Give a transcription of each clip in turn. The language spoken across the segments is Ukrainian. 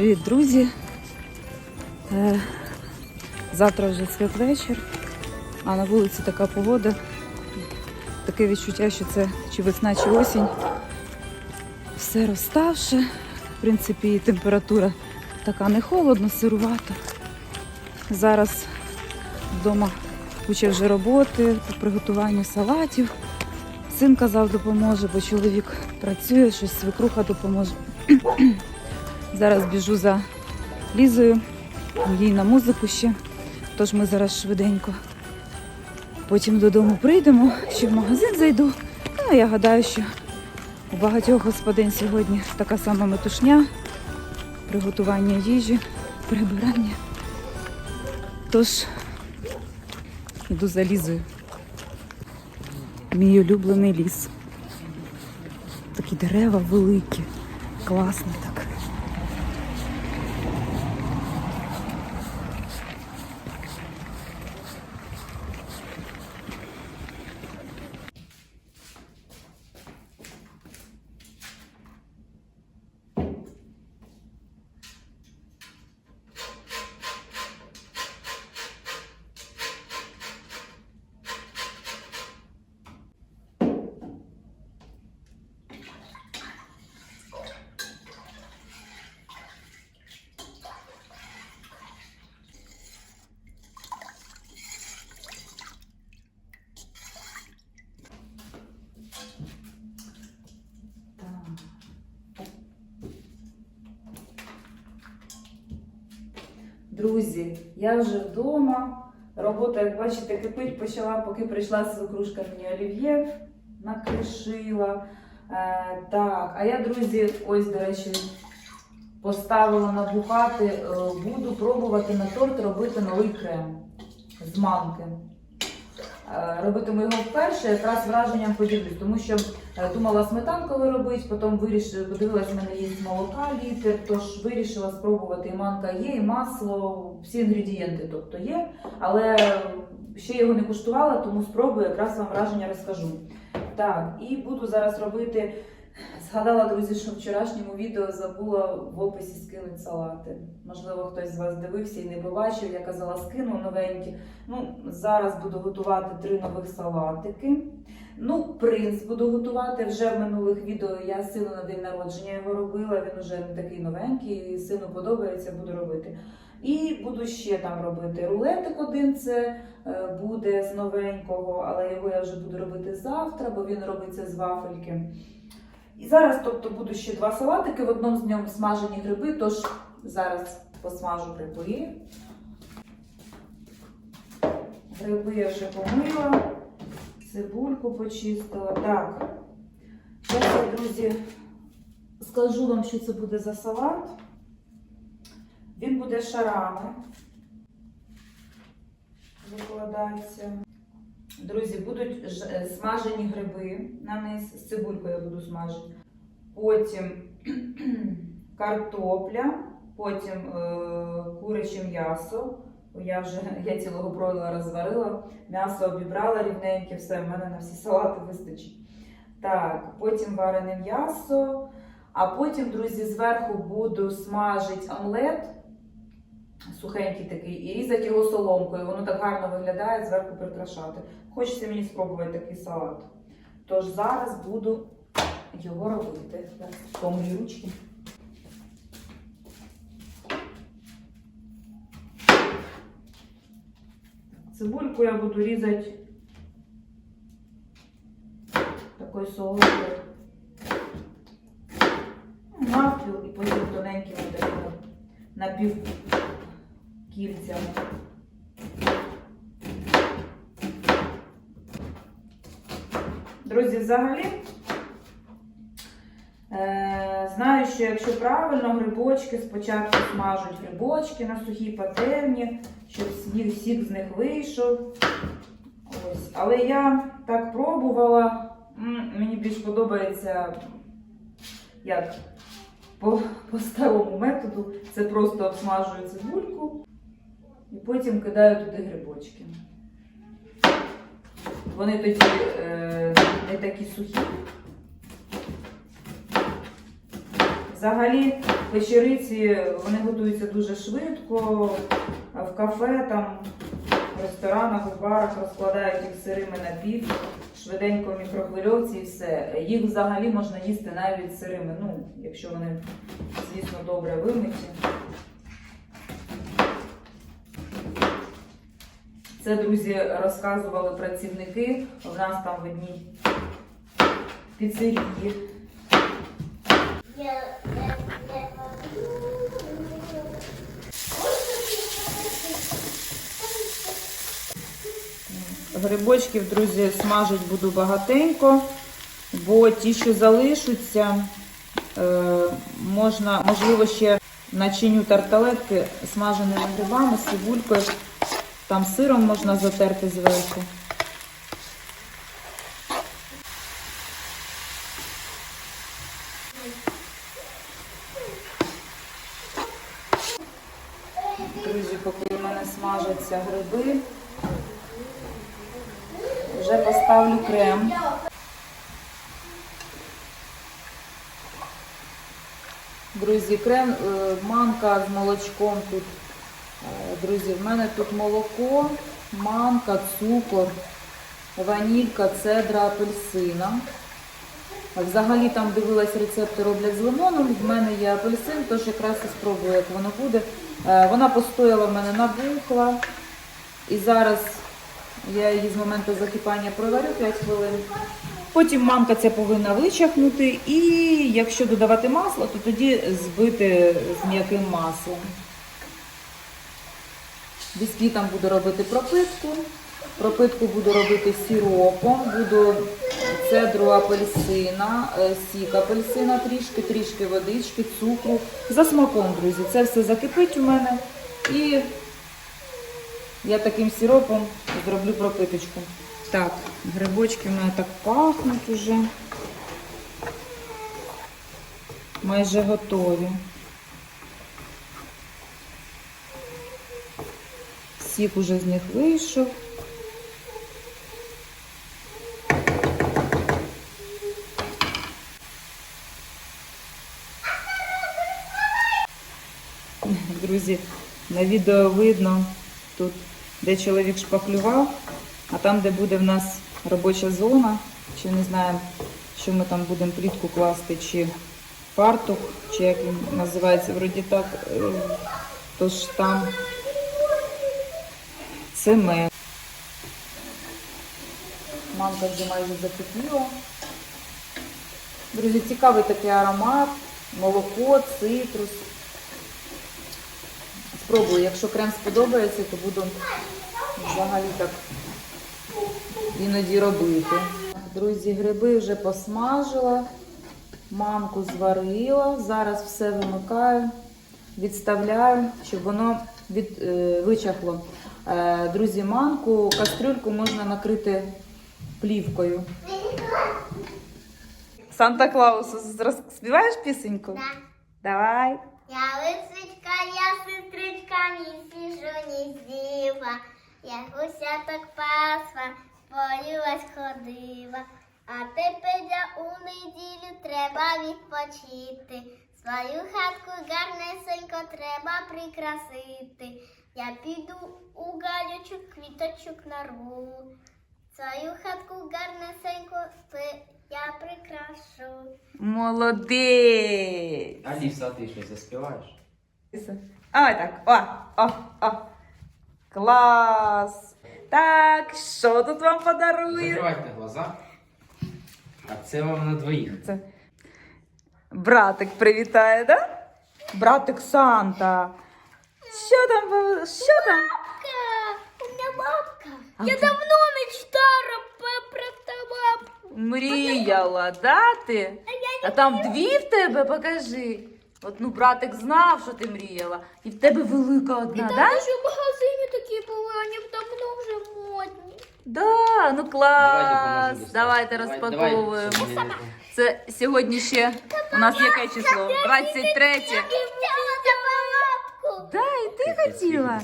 Привіт, друзі! Е, Завтра вже святвечір, а на вулиці така погода. Таке відчуття, що це чи весна, чи осінь. Все розставше. В принципі, і температура така не холодно, сирувата. Зараз вдома куча вже роботи по приготуванню салатів. Син казав, допоможе, бо чоловік працює, щось свекруха допоможе. Зараз біжу за Лізою, їй на музику ще. Тож ми зараз швиденько. Потім додому прийдемо, ще в магазин зайду. Ну, я гадаю, що у багатьох господин сьогодні така сама метушня, приготування їжі, прибирання. Тож іду за Лізою. Мій улюблений ліс. Такі дерева великі, класно так. Друзі, я вже вдома. Робота, як бачите, кипить почала, поки прийшла з окружками олів'є накришила. Е, так, а я, друзі, ось, до речі, поставила набухати. Е, буду пробувати на торт робити новий крем з манки. Е, Робитиму його вперше, якраз враженням поділюсь, тому що е, думала сметанковий робити, потім вирішила, подивилась, в мене є молока літр, тож вирішила спробувати. І манка є, і масло, всі інгредієнти тобто є. Але ще його не куштувала, тому спробую, якраз вам враження розкажу. Так, і буду зараз робити. Згадала, друзі, що вчорашньому відео забула в описі скинути салати. Можливо, хтось з вас дивився і не побачив. Я казала, скину новенькі. Ну, зараз буду готувати три нових салатики. Ну, принц буду готувати. Вже в минулих відео я сину на день народження його робила. Він вже не такий новенький, сину подобається, буду робити. І буду ще там робити рулетик один. Це е, буде з новенького, але його я вже буду робити завтра, бо він робиться з вафельки. І зараз, тобто, буду ще два салатики. В одному з ньому смажені гриби, тож зараз посмажу гриби. Гриби я вже помила, цибульку почистила. Так, зараз я, друзі, скажу вам, що це буде за салат. Він буде шарами. Викладається. Друзі, будуть е, смажені гриби на низ, з цибулькою я буду смажити. Потім картопля, потім е, куряче м'ясо. Я вже я цілого бройлера розварила, м'ясо обібрала рівненьке, все, в мене на всі салати вистачить. Так, потім варене м'ясо. А потім, друзі, зверху буду смажити омлет. Сухенький такий, і різати його соломкою. Воно так гарно виглядає, зверху прикрашати. Хочеться мені спробувати такий салат. Тож зараз буду його робити. Помию ручки. Цибульку я буду різати такою соломкою. Навпіл і потім тоненькими такими напівкільцями. Друзі, взагалі, е, знаю, що якщо правильно, грибочки спочатку смажуть грибочки на сухій пательні, щоб сік з них вийшов. Ось. Але я так пробувала, мені більш подобається як по, по старому методу. Це просто обсмажую цибульку і потім кидаю туди грибочки. Вони тоді е, не такі сухі. Взагалі, вечериці вони готуються дуже швидко. В кафе, там, в ресторанах, в барах розкладають їх сирими на пів, швиденько в мікрохвильовці і все. Їх взагалі можна їсти навіть сирими, ну, якщо вони, звісно, добре вимиті. Це, друзі, розказували працівники в нас там в одній піцерії. Грибочків, друзі, смажити буду багатенько, бо ті, що залишаться, е, можна, можливо, ще начиню тарталетки смаженими грибами, з цибулькою. Там сиром можна затерти зверху. Друзі, поки у мене смажаться гриби, вже поставлю крем. Друзі, крем, е, манка з молочком тут. Друзі, в мене тут молоко, манка, цукор, ванілька, цедра, апельсина. Взагалі там дивилась рецепти роблять з лимоном. В мене є апельсин, тож якраз і спробую, як воно буде. Е, Вона постояла в мене набухла. І зараз я її з моменту закипання проварю 5 хвилин. Потім манка ця повинна вичахнути. І якщо додавати масло, то тоді збити з м'яким маслом. Бісквітом буду робити пропитку. Пропитку буду робити сіропом, буду цедру апельсина, е, сік апельсина трішки, трішки водички, цукру. За смаком, друзі. Це все закипить у мене. І я таким сіропом зроблю пропиточку. Так, грибочки в мене так пахнуть уже. Майже готові. Сік уже з них вийшов. Друзі, на відео видно тут, де чоловік шпаклював, а там, де буде в нас робоча зона, чи не знаю, що ми там будемо плітку класти, чи фартух, чи як він називається, вроді так. е, Тож там цемент. Манка вже майже закипіла. Друзі, цікавий такий аромат, молоко, цитрус. Спробую, якщо крем сподобається, то буду взагалі так іноді робити. Друзі, гриби вже посмажила, манку зварила. Зараз все вимикаю, відставляю, щоб воно від, е, вичахло. Е, друзі, манку, кастрюльку можна накрити плівкою. Санта Клаусу, співаєш пісеньку? Да. Давай. Я лисичка, я сестричка, ні сіжу, ні зіва. Я гуся так пасла, полювась ходила. А тепер я у неділю треба відпочити. Свою хатку гарнесенько треба прикрасити. Я піду у галючок квіточок нарву. Свою хатку гарнесенько я прикрашу. Молодець. Аліса, а ти щось заспіваєш? Ой, так. О, о, о. Клас. Так, що тут вам подарую? Закривайте глаза. А це вам на двоїх. Це братик привітає, да? Братик Санта. Що там? Що там? Бабка! У меня бабка! А Я ты- давно мечтала про бабку. Мріяла, да ти? А там дві в тебе, покажи. От ну братик знав, що ти мріяла. І в тебе велика одна, Там да? еще в магазине такие были, они давно модні. Да, ну клас. допоможу Давайте розпаковуємо. Давай, давай. Це сьогодні ще у нас яке число? 23. Я. Да, і ти хотіла.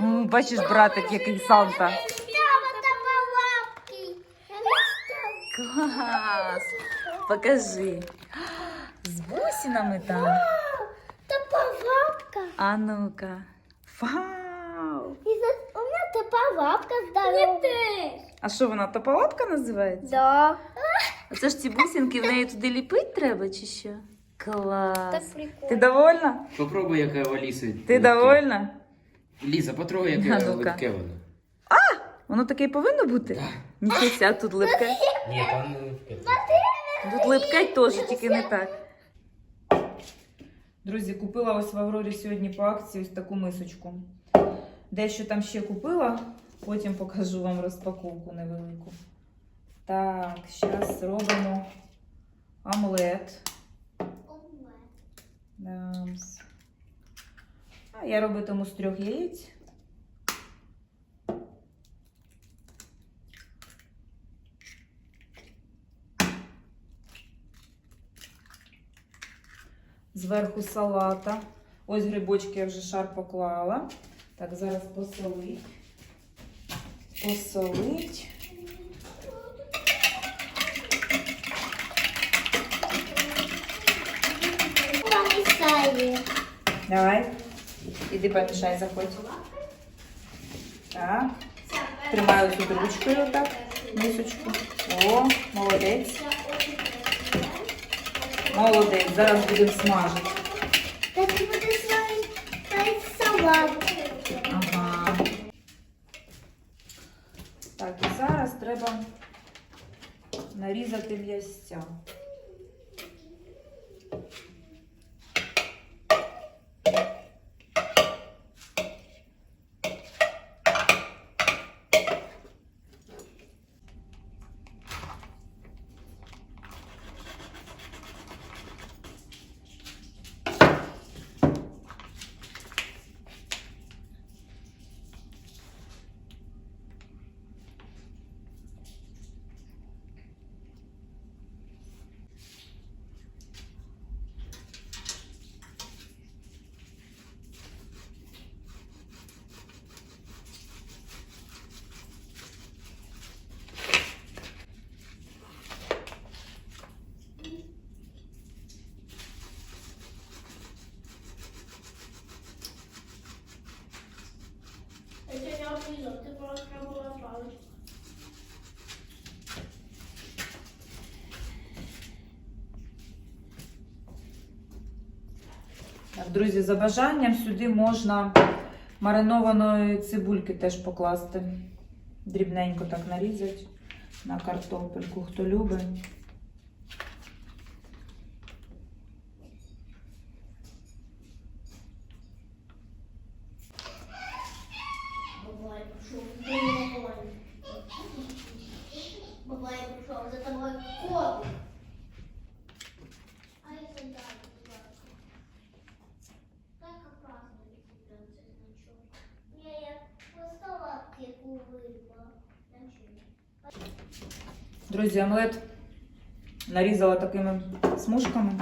М, Бачиш, братик, який Санта. Клас! Покажи. З бусинами там. Топорапка. А ну-ка. Вау! Мне теж. А що вона тополапка називається? Да. Оце ж ці бусинки в неї туди ліпити треба чи що? Клас. Прикольно. Ти довольна? Попробуй, яке у Аліси. Ти довольна? Ліза, потрогай, А яке ну-ка. липке воно. Воно таке й повинно бути? Да. Нічого ся, тут липке. Ні, там не липке. Тут липке теж, тільки не так. Друзі, купила ось в Аврорі сьогодні по акції ось таку мисочку. Дещо там ще купила, потім покажу вам розпаковку невелику. Так, зараз робимо омлет. Дамс. А я робитиму з трьох яєць. Зверху салата. Ось грибочки я вже шар поклала. Так, зараз посолить. Посолить. Давай. Іди помішай, заходь. Так. Тримаю тут ручкою так. Мисочку. О, молодець. Молодець. Зараз будемо смажити. Так ты будешь сварить салат. Ага. Так, і зараз треба нарізати м'ясця. Друзі, за бажанням сюди можна маринованої цибульки теж покласти. Дрібненько так нарізати на картопельку, хто любить. Бабай пришел, за тобой кот. А если да, как опасно значок. Я, я просто аптеку вырвала. Друзі, омлет нарізала такими смужками.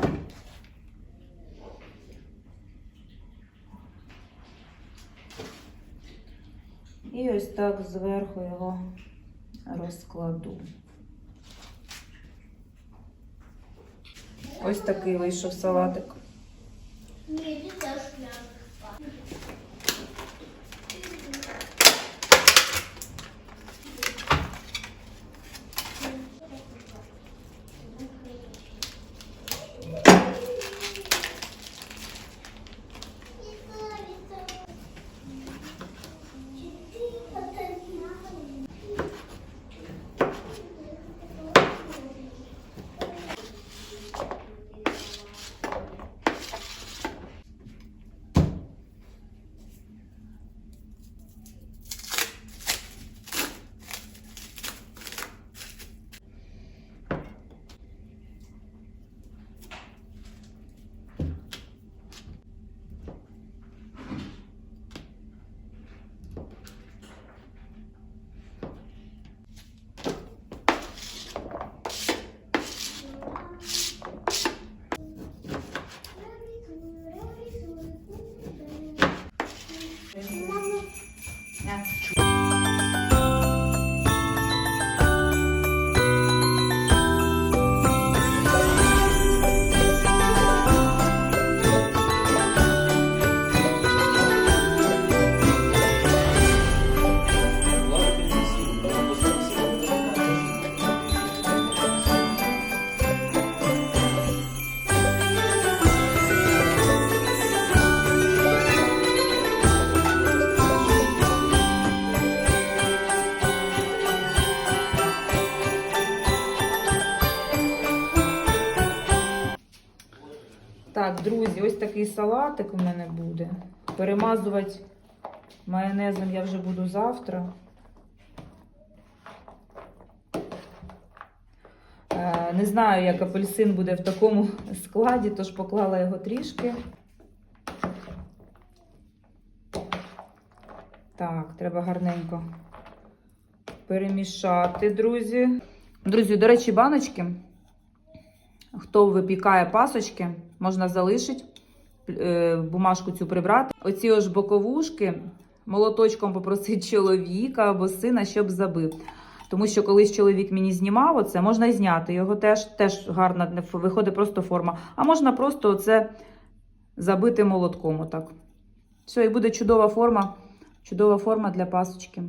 І ось так зверху його розкладу. Ось такий вийшов салатик. Так, друзі, ось такий салатик у мене буде. Перемазувати майонезом я вже буду завтра. Е, Не знаю, як апельсин буде в такому складі, тож поклала його трішки. Так, треба гарненько перемішати, друзі. Друзі, до речі, баночки. Хто випікає пасочки, можна залишити, е, бумажку цю прибрати. Оці ось боковушки молоточком попросити чоловіка або сина, щоб забив. Тому що колись чоловік мені знімав оце, можна і зняти. Його теж, теж гарна виходить просто форма. А можна просто оце забити молотком. Отак. Все, і буде чудова форма. Чудова форма для пасочки.